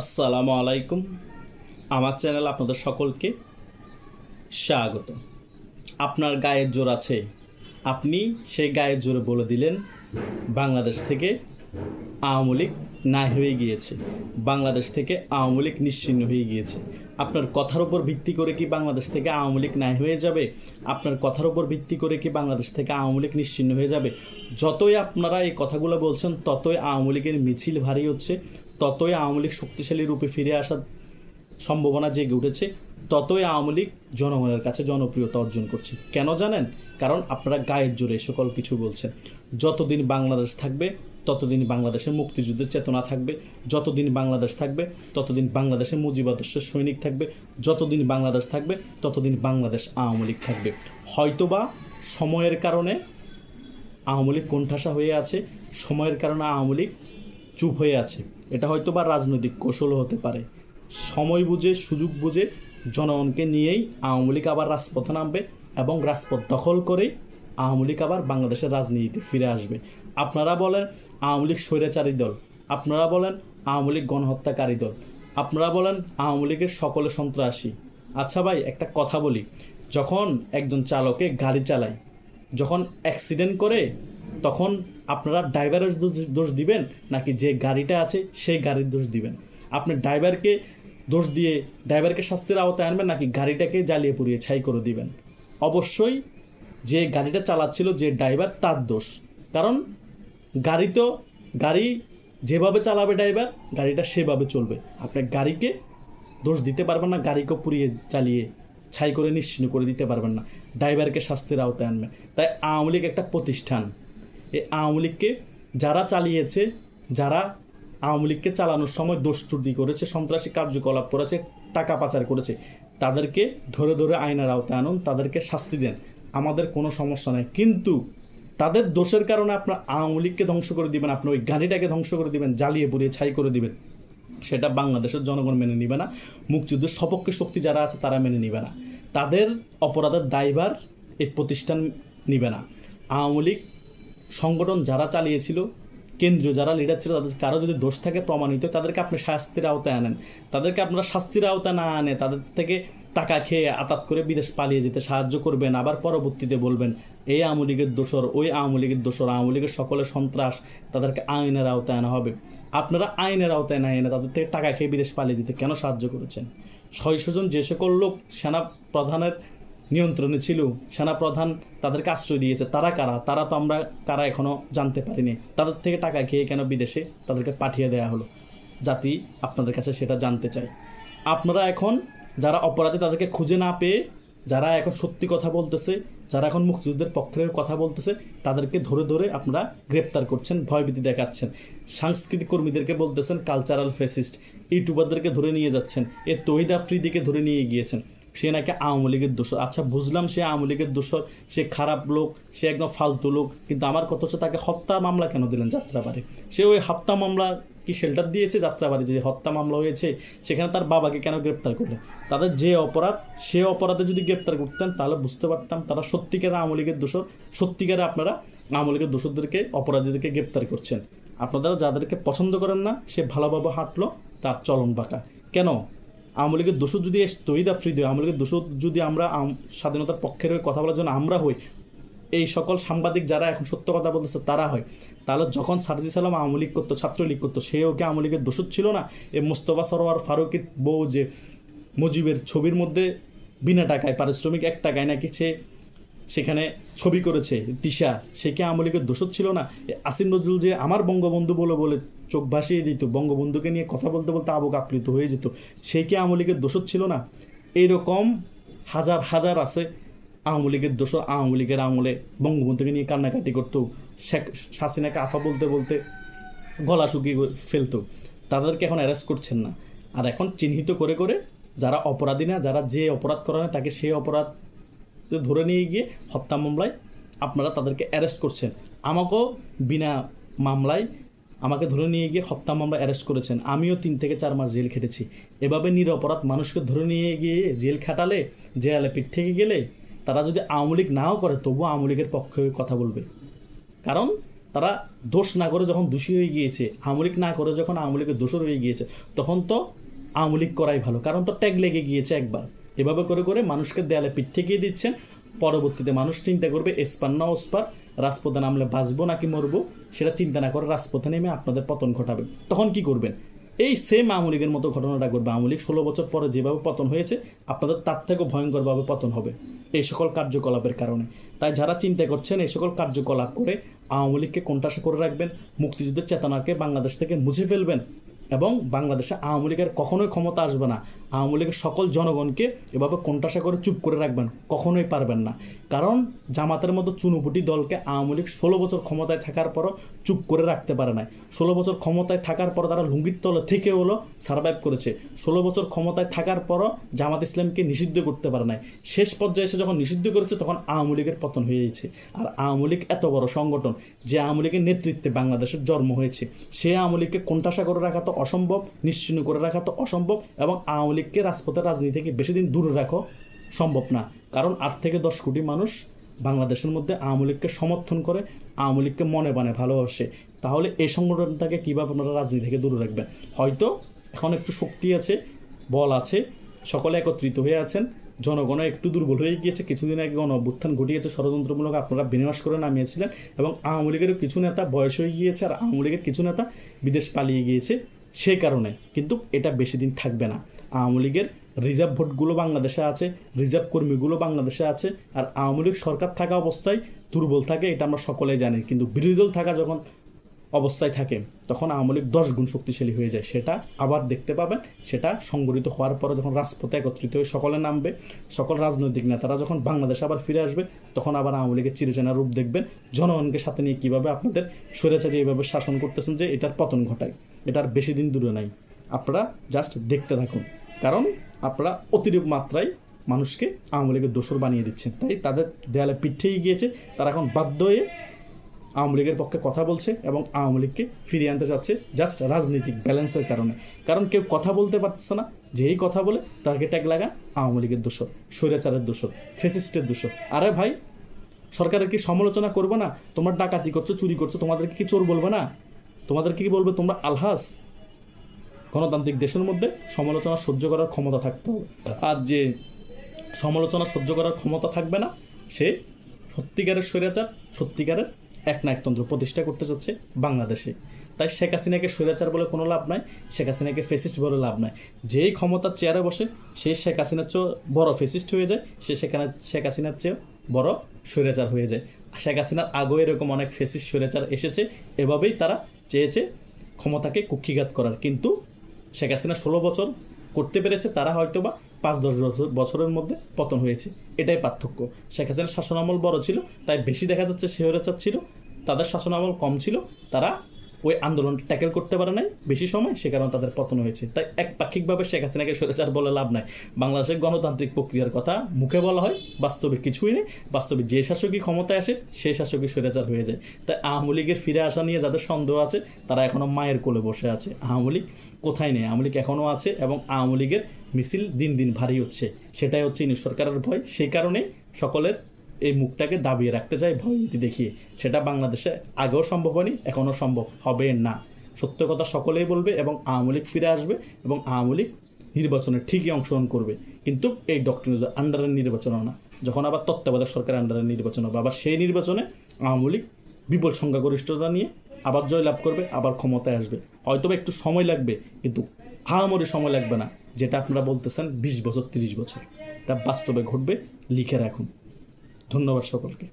আসসালামু আলাইকুম। আমার চ্যানেল আপনাদের সকলকে স্বাগত। আপনার গায়ের জোর আছে। আপনি সেই গায়ের জোরে বলে দিলেন, বাংলাদেশ থেকে আওয়ামী লীগ না হয়ে গিয়েছে। বাংলাদেশ থেকে আওয়ামী লীগ নিশ্চিহ্ন হয়ে গিয়েছে। আপনার কথার উপর ভিত্তি করে কি বাংলাদেশ থেকে আওয়ামী লীগ নাই হয়ে যাবে? আপনার কথার উপর ভিত্তি করে কি বাংলাদেশ থেকে আওয়ামী লীগ নিশ্চিহ্ন হয়ে যাবে? যতই আপনারা এই কথাগুলো বলছেন, ততই আওয়ামী লীগের মিছিল ভারী হচ্ছে। ততই আওয়ামী লীগ শক্তিশালী রূপে ফিরে আসার সম্ভাবনা জেগে উঠেছে, ততই আওয়ামী লীগ জনগণের কাছে জনপ্রিয়তা অর্জন করছে। কেন জানেন? কারণ আপনারা গায়ের জোরে সকল কিছু বলছেন। যতদিন বাংলাদেশ থাকবে, ততদিন বাংলাদেশে মুক্তিযুদ্ধের চেতনা থাকবে, যতদিন বাংলাদেশ থাকবে, ততদিন বাংলাদেশে মুজিবাদর্শের সৈনিক থাকবে, যতদিন বাংলাদেশ থাকবে, ততদিন বাংলাদেশ আওয়ামী লীগ থাকবে। হয়তোবা সময়ের কারণে আওয়ামী লীগ কোণঠাসা হয়ে আছে, সময়ের কারণে আওয়ামী লীগ চুপ হয়ে আছে। এটা হয়তো বা রাজনৈতিক কৌশলও হতে পারে। সময় বুঝে, সুযোগ বুঝে জনগণকে নিয়েই আওয়ামী লীগ আবার রাজপথে নামবে এবং রাজপথ দখল করেই আওয়ামী লীগ আবার বাংলাদেশের রাজনীতিতে ফিরে আসবে। আপনারা বলেন আওয়ামী লীগ স্বৈরাচারী দল। আপনারা বলেন আওয়ামী লীগ গণহত্যাকারী দল। আপনারা বলেন আওয়ামী লীগের সকলে সন্ত্রাসী। আচ্ছা ভাই, একটা কথা বলি। যখন একজন চালকে গাড়ি চালায়, যখন অ্যাক্সিডেন্ট করে তখন আপনারা ড্রাইভারের দোষ- দিবেন নাকি যে গাড়িটা আছে সেই গাড়ির দোষ দিবেন। আপনি ড্রাইভারকে দোষ দিয়ে ড্রাইভারকে শাস্তির আওতায় আনবেন নাকি গাড়িটাকে জ্বালিয়ে পুড়িয়ে ছাই করে দিবেন। অবশ্যই যে গাড়িটা চালাচ্ছিল যে ড্রাইভার তার দোষ। কারণ গাড়ি তো গাড়ি যেভাবে চালাবে ড্রাইভার গাড়িটা সেভাবে চলবে। আপনি গাড়িকে দোষ দিতে পারবেন না, গাড়িকে পুড়িয়ে চালিয়ে ছাই করে নিশ্চিন্ন করে দিতে পারবেন না। ড্রাইভারকে শাস্তির আওতায় আনবেন। তাই আওয়ামী লীগ একটা প্রতিষ্ঠান। এই আওয়ামী লীগকে যারা চালিয়েছে, যারা আওয়ামী লীগকে চালানোর সময় দোষত্রুটি করেছে, সন্ত্রাসী কার্যকলাপ করেছে, টাকা পাচার করেছে, তাদেরকে ধরে ধরে আইনের আওতায় আনুন, তাদেরকে শাস্তি দেন। আমাদের কোনো সমস্যা নেই। কিন্তু তাদের দোষের কারণে আপনার আওয়ামী লীগকে ধ্বংস করে দিবেন, আপনার ওই গাড়িটাকে ধ্বংস করে দিবেন, জ্বালিয়ে পুড়িয়ে ছাই করে দিবেন। সেটা বাংলাদেশের জনগণ মেনে নিবে না। মুক্তিযুদ্ধের সপক্ষে শক্তি যারা আছে, তারা মেনে নিবে না। তাদের অপরাধের দায়ভার এই প্রতিষ্ঠান নিবে না। আওয়ামী লীগ সংগঠন যারা চালিয়েছিল, কেন্দ্রীয় যারা লিডার ছিল, তাদের কারও যদি দোষ থাকে প্রমাণিত, তাদেরকে আপনি শাস্তির আওতায় আনেন। তাদেরকে আপনারা শাস্তির আওতায় না আনে, তাদের থেকে টাকা খেয়ে আতাত করে বিদেশ পালিয়ে যেতে সাহায্য করবেন, আবার পরবর্তীতে বলবেন, এই আওয়ামী লীগের দোষর, ওই আওয়ামী লীগের দোষর, আওয়ামী লীগের সকলে সন্ত্রাস, তাদেরকে আইনের আওতায় আনা হবে। আপনারা আইনের আওতায় না এনে তাদের থেকে টাকা খেয়ে বিদেশ পালিয়ে যেতে কেন সাহায্য করেছেন? ছয়শো জন যে সকল লোক সেনা প্রধানের নিয়ন্ত্রণে ছিল। সেনাপ্রধান তাদেরকে আশ্রয় দিয়েছে। তারা কারা? তারা তো আমরা কারা এখনও জানতে পারিনি। তাদের থেকে টাকা খেয়ে কেন বিদেশে তাদেরকে পাঠিয়ে দেওয়া হলো? জাতি আপনাদের কাছে সেটা জানতে চাই আপনারা এখন যারা অপরাধী তাদেরকে খুঁজে না পেয়ে, যারা এখন সত্যি কথা বলতেছে, যারা এখন মুক্তিযুদ্ধের পক্ষের কথা বলতেছে, তাদেরকে ধরে ধরে আপনারা গ্রেপ্তার করছেন, ভয়ভীতি দেখাচ্ছেন। সাংস্কৃতিক কর্মীদেরকে বলতেছেন কালচারাল ফেসিস্ট ইউটিউবারদেরকে ধরে নিয়ে যাচ্ছেন, এ তহিদ আফ্রিদিকে ধরে নিয়ে গিয়েছেন। সে নাকি আওয়ামী লীগের দোষর। আচ্ছা বুঝলাম সে আওয়ামী লীগের দোষর, সে খারাপ লোক, সে একদম ফালতু লোক, কিন্তু আমার কথা হচ্ছে তাকে হত্যা মামলা কেন দিলেন যাত্রাবাড়ি? সে ওই হত্যা মামলা কি শেল্টার দিয়েছে যাত্রাবাড়ি? যে হত্যা মামলা হয়েছে, সেখানে তার বাবাকে কেন গ্রেপ্তার করলেন? তাদের যে অপরাধ, সে অপরাধে যদি গ্রেপ্তার করতেন, তাহলে বুঝতে পারতাম তারা সত্যিকারে আওয়ামী লীগের দোষর সত্যিকারে আপনারা আওয়ামী লীগের দোষরদেরকে, অপরাধীদেরকে গ্রেপ্তার করছেন। আপনারা যাদেরকে পছন্দ করেন না, সে ভালোভাবে হাঁটলো, তার চলন বাঁকা। কেন? আওয়ামী লীগের দোষ যদি তৈরি আফ্রিদি হয় আওয়ামী লীগের দোষ যদি আমরা আম- স্বাধীনতার পক্ষের হয়ে কথা বলার জন্য আমরা হই, এই সকল সাংবাদিক যারা এখন সত্য কথা বলতেছে তারা হয়। তাহলে যখন সারজি সালাম আওয়ামী লীগ করতো, ছাত্রলীগ করতো, সেও কি আওয়ামী লীগের দোষ ছিল না? এ মোস্তফা সরোয়ার ফারুকের বউ যে মুজিবের ছবির মধ্যে বিনা টাকায়, পারিশ্রমিক এক টাকায় নাকি সে সেখানে ছবি করেছে, দিশা। সে কি আওয়ামী লীগের দোষর ছিল না। আসিম নজরুল যে আমার বঙ্গবন্ধু বলে বলে চোখ ভাসিয়ে দিত, বঙ্গবন্ধুকে নিয়ে কথা বলতে বলতে আবক আপ্লুত হয়ে যেত। সে কি আওয়ামী লীগের দোষর ছিল না। এইরকম হাজার হাজার আছে আওয়ামী লীগের দোষ আওয়ামী লীগের আমলে বঙ্গবন্ধুকে নিয়ে কান্নাকাটি করতো। শেখ হাসিনাকে আফা বলতে বলতে গলা শুকিয়ে ফেলতো। তাদেরকে এখন অ্যারেস্ট করছেন না। আর এখন চিহ্নিত করে করে যারা অপরাধী না, যারা যে অপরাধ করে না, তাকে সেই অপরাধ ধরে নিয়ে গিয়ে হত্যা মামলায় আপনারা তাদেরকে অ্যারেস্ট করছেন। আমাকেও বিনা মামলায় আমাকে ধরে নিয়ে গিয়ে হত্যা মামলা অ্যারেস্ট করেছেন। আমিও তিন থেকে চার মাস জেল খেটেছি। এভাবে নিরপরাধ মানুষকে ধরে নিয়ে গিয়ে জেল খাটালে জেলে পিঠ থেকে গেলে তারা যদি আওয়ামী লীগ নাও করে, তবুও আওয়ামী লীগের পক্ষে কথা বলবে। কারণ তারা দোষ না করে যখন দোষী হয়ে গিয়েছে আমলিক না করে যখন আমলিকের দোষর হয়ে গিয়েছে, তখন তো আমলিক করাই ভালো। কারণ তো ট্যাগ লেগে গিয়েছে একবার। এভাবে করে করে মানুষকে দেয়ালে পিঠ ঠেকিয়ে দিচ্ছেন। পরবর্তীতে মানুষ চিন্তা করবে, এসপার না ওসপার, রাজপথে নামলে বাঁচবো নাকি মরবো? সেটা চিন্তা না করে রাজপথে নেমে আপনাদের পতন ঘটাবে। তখন কি করবেন? এই সেম আমলিগের মতো ঘটনাটা ঘটবে। আমলিক ষোলো বছর পরে যেভাবে পতন হয়েছে, আপনাদের তার থেকেও ভয়ঙ্করভাবে পতন হবে এই সকল কার্যকলাপের কারণে। তাই যারা চিন্তা করছেন এই সকল কার্যকলাপ করে আওয়ামী লীগকে কোণঠাসা করে রাখবেন? মুক্তিযুদ্ধের চেতনাকে বাংলাদেশ থেকে মুছে ফেলবেন এবং বাংলাদেশে আওয়ামী লীগের কখনোই ক্ষমতা আসবে না। আওয়ামী লীগের সকল জনগণকে এভাবে কোণঠাসা করে চুপ করে রাখবেন, কখনোই পারবেন না। কারণ জামাতের মতো চুনুপুটি দলকে আওয়ামী লীগ ষোলো বছর ক্ষমতায় থাকার পরও চুপ করে রাখতে পারে নাই। ষোলো বছর ক্ষমতায় থাকার পর তারা লুঙ্গির তলে থেকে হলো সার্ভাইভ করেছে। ষোলো বছর ক্ষমতায় থাকার পরও জামাত ইসলামকে নিষিদ্ধ করতে পারে নাই। শেষ পর্যায়ে এসে যখন নিষিদ্ধ করেছে, তখন আওয়ামী লীগের পতন হয়ে গেছে। আর আওয়ামী লীগ এত বড় সংগঠন যে আওয়ামী লীগের নেতৃত্বে বাংলাদেশের জন্ম হয়েছে। সে আওয়ামী লীগকে কোণঠাসা করে রাখা তো অসম্ভব, নিশ্চিন্ন করে রাখা তো অসম্ভব এবং আওয়ামী লীগকে রাজপথের রাজনীতি থেকে বেশি দিন দূরে রাখো সম্ভব না। কারণ আট থেকে দশ কোটি মানুষ বাংলাদেশের মধ্যে আওয়ামী লীগকে সমর্থন করে, আওয়ামী লীগকে মনে বানে ভালোবাসে। তাহলে এই সংগঠনটাকে কীভাবে আপনারা রাজনীতি থেকে দূরে রাখবেন? হয়তো এখন একটু শক্তি আছে, বল আছে, সকলে একত্রিত হয়ে আছেন, জনগণ একটু দুর্বল হয়ে গিয়েছে, কিছুদিন আগে গণ অভ্যুত্থান ঘটিয়েছে, ষড়যন্ত্রমূলক আপনারা বিনাশ করে নামিয়েছিলেন এবং আওয়ামী লীগের কিছু নেতা বয়স হয়ে গিয়েছে আর আওয়ামী লীগের কিছু নেতা বিদেশ পালিয়ে গিয়েছে। সে কারণে কিন্তু এটা বেশি দিন থাকবে না। আওয়ামী লীগের রিজার্ভ ভোটগুলো বাংলাদেশে আছে, রিজার্ভ কর্মীগুলো বাংলাদেশে আছে, আর আওয়ামী লীগ সরকার থাকা অবস্থায় দুর্বল থাকে, এটা আমরা সকলেই জানি। কিন্তু বিরোধী দল থাকা যখন অবস্থায় থাকে, তখন আওয়ামী লীগ দশ গুণ শক্তিশালী হয়ে যায়। সেটা আবার দেখতে পাবেন, সেটা সংগঠিত হওয়ার পরে যখন রাজপথে একত্রিত হয়ে সকলে নামবে, সকল রাজনৈতিক নেতারা যখন বাংলাদেশে আবার ফিরে আসবে, তখন আবার আওয়ামী লীগের চিরচেনা রূপ দেখবেন। জনগণকে সাথে নিয়ে কীভাবে আপনাদের স্বৈরাচারী এইভাবে শাসন করতেছেন যে এটার পতন ঘটায়। এটার বেশি দিন দূরে নাই। আপনারা জাস্ট দেখতে থাকুন। কারণ আপনারা অতিরিক্ত মাত্রায় মানুষকে আওয়ামী লীগের দোসর বানিয়ে দিচ্ছেন। তাই তাদের দেয়ালে পিঠেই গিয়েছে। তারা এখন বাধ্য হয়ে আওয়ামী লীগের পক্ষে কথা বলছে এবং আওয়ামী লীগকে ফিরিয়ে আনতে চাচ্ছে জাস্ট রাজনৈতিক ব্যালেন্সের কারণে। কারণ কেউ কথা বলতে পারতেছে না। যেই কথা বলে, তাকে ট্যাগ লাগা আওয়ামী লীগের দোষর, স্বৈরাচারের দোষর ফেসিস্টের দোষর। আরে ভাই, সরকারের কি সমালোচনা করবে না? তোমরা ডাকাতি করছ, চুরি করছ, তোমাদেরকে কি চোর বলবে না? তোমাদেরকে কি বলবে? তোমরা আলহাস। গণতান্ত্রিক দেশের মধ্যে সমালোচনা সহ্য করার ক্ষমতা থাকতে হবে। আর যে সমালোচনা সহ্য করার ক্ষমতা থাকবে না, সে সত্যিকারের স্বৈরাচার, সত্যিকারের এক নায়কতন্ত্র প্রতিষ্ঠা করতে চাচ্ছে বাংলাদেশে। তাই শেখ হাসিনাকে স্বৈরাচার বলে কোনো লাভ নাই, শেখ হাসিনাকে ফেসিস্ট বলে লাভ নাই। যেই ক্ষমতার চেয়ারে বসে, সে শেখ হাসিনার চেয়েও বড় ফেসিস্ট হয়ে যায়, সে সেখানে শেখ হাসিনার চেয়েও বড় স্বৈরাচার হয়ে যায়। শেখ হাসিনার আগেও এরকম অনেক ফেসিস্ট স্বৈরাচার এসেছে, এভাবেই তারা চেয়েছে ক্ষমতাকে কুক্ষিঘাত করার। কিন্তু শেখ হাসিনা ষোলো বছর করতে পেরেছে, তারা হয়তো বা পাঁচ দশ বছর বছরের মধ্যে পতন হয়েছে। এটাই পার্থক্য। শেখ হাসিনার শাসনামল বড় ছিল, তাই বেশি দেখা যাচ্ছে শেহরে চাচ্ছিল তাদের শাসনামল কম ছিল, তারা ওই আন্দোলন ট্যাকেল করতে পারে নাই বেশি সময়, সে কারণে তাদের পতন হয়েছে। তাই একপাক্ষিকভাবে শেখ হাসিনাকে স্বৈরাচার বলে লাভ নাই। বাংলাদেশের গণতান্ত্রিক প্রক্রিয়ার কথা মুখে বলা হয়, বাস্তবে কিছুই নেই। বাস্তবে যে শাসকই ক্ষমতায় আসে সেই শাসকই স্বৈরাচার হয়ে যায়। তাই আওয়ামী লীগের ফিরে আসা নিয়ে যাদের সন্দেহ আছে, তারা এখনও মায়ের কোলে বসে আছে। আওয়ামী লীগ কোথায় নেই? আওয়ামী লীগ এখনও আছে এবং আওয়ামী লীগের মিছিল দিন দিন ভারী হচ্ছে। সেটাই হচ্ছে ইনি সরকারের ভয়। সেই কারণে সকলের এই মুখটাকে দাবিয়ে রাখতে চায় ভয়ভীতি দেখিয়ে। সেটা বাংলাদেশে আগেও সম্ভব হয়নি, এখনও সম্ভব হবে না। সত্য কথা সকলেই বলবে এবং আওয়ামী লীগ ফিরে আসবে এবং আওয়ামী লীগ নির্বাচনে ঠিকই অংশগ্রহণ করবে। কিন্তু এই ডক্টর আন্ডারের নির্বাচন না। যখন আবার তত্ত্বাবধায়ক সরকারের আন্ডারের নির্বাচন হবে, আবার সেই নির্বাচনে আওয়ামী লীগ বিপুল সংখ্যাগরিষ্ঠতা নিয়ে আবার জয়লাভ করবে, আবার ক্ষমতায় আসবে। হয়তো একটু সময় লাগবে, কিন্তু আহামরি সময় লাগবে না, যেটা আপনারা বলতেছেন বিশ বছর, তিরিশ বছর। এটা বাস্তবে ঘটবে, লিখে রাখুন। ধন্যবাদ সকলকে।